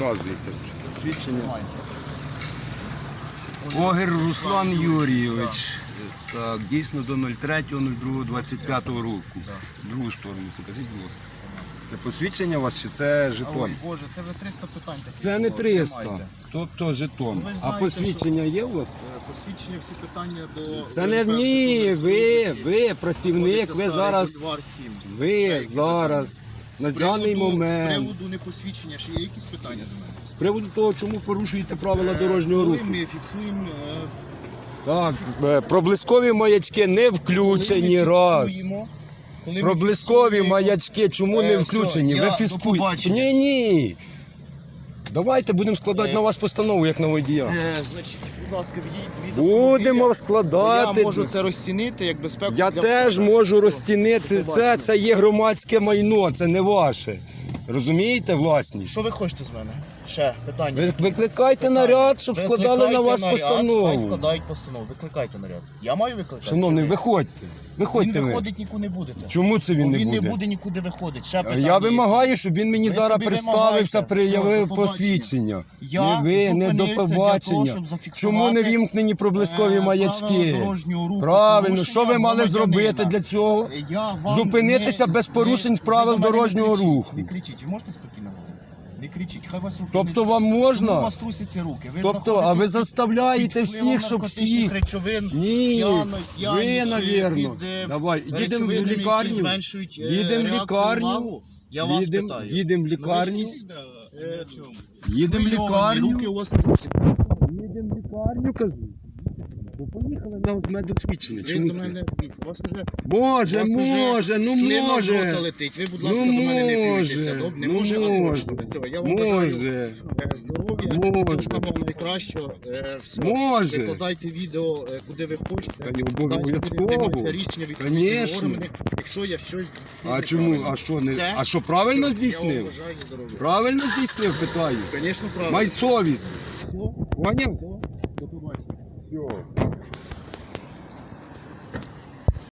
Показуйте. Свідчення. Руслан Юрійович. Так, дійсно до 03.02.25 року. Другу сторону, покажіть, будь ласка. Це посвідчення у вас чи це жетон? Ой, Боже, це вже 300 питань таких. Це не було. 300, Тримайте. тобто жетон. Ви ж А знаєте, посвідчення є у вас? Е, Посвідчення всі питання до... Це не ні, ви, ви працівник, ви зараз, бульвар 7. Ще ви зараз, на? З даний приводу- З приводу не посвідчення, ще є якісь питання до мене? з приводу того, чому порушуєте правила Е, дорожнього коли руху. ми фіксуємо... е, Так, е, проблискові маячки не коли включені ми раз. фіксуємо- коли ми Проблискові фіксуємо- маячки чому не Е, включені? все, Ви до фіскуєте. побачення. Ні, ні. Давайте будемо складати Е. на вас постанову, як на водія. Е, Значить, будь ласка, відійдіть від Будемо складати. Я можу це розцінити як безпеку. Я для теж себе. можу розцінити це. Це є громадське майно, це не ваше. Розумієте, власність? Що ви хочете з мене? Ще питання. Ви викликайте наряд, щоб складали на Викликайте вас наряд, Хай постанову. складають постанову. Викликайте наряд. Я маю викликати? Шановний, Чи ви? виходьте. Виходьте Він ви. виходить нікуди не будете. Чому це він Бо не він буде? не буде нікуди виходити. Ще питання. Я є. вимагаю, щоб він мені Ви зараз собі представився, приявив Все, до побачення. посвідчення. Я не ви, не до зупинився для того, побачення. щоб зафіксувати, Чому не вімкнені проблискові е, маячки? дорожнього руху, Правильно, порушення що ви мали громадянина. зробити для цього? Я вам Зупинитися без порушень ви правил до мене не дорожнього кричіть, руху. Не кричіть, ви можете спокійно говорити? Не кричіть, хай вас руки Тобто вам Чому у можна? вас трусяться руки? Ви Тобто, а ви заставляєте всіх, щоб всіх. речовин, Ні, п'яно- ви, п'яні чи навірно. під, е, Давай, їдемо в речовинами, які лікарню. зменшують, е, Їдемо в реакцію лікарню. увагу? Я вас Їдемо питаю. їдемо в Ну, ви ж е, цьому. Їдемо в Схвильовані, лікарню. Руки у вас. Їдемо в лікарню, кажу. То поїхали на медосвідчення. Ви Чому до ти? мене вас уже Може, у вас уже може, ну слина з може. рота летить. Ви, будь Ну, ласка, до мене не може, плюйтеся. Добре, не ну, може, а може. точно. Все, Я вам бажаю Може. е, здоров'я, Може. всього самого найкращого. Е, Все. Може. Викладайте відео, е, куди ви хочете. Та ні, буде обов'язково. рішення відповідні Конечно. якщо я щось здійснив А чому? А що не? Це- А що правильно Я вам здійснив? бажаю здоров'я. Правильно здійснив, питаю. Звісно, правильно. Май совість. Все, Поняв? все, до побачення. Все.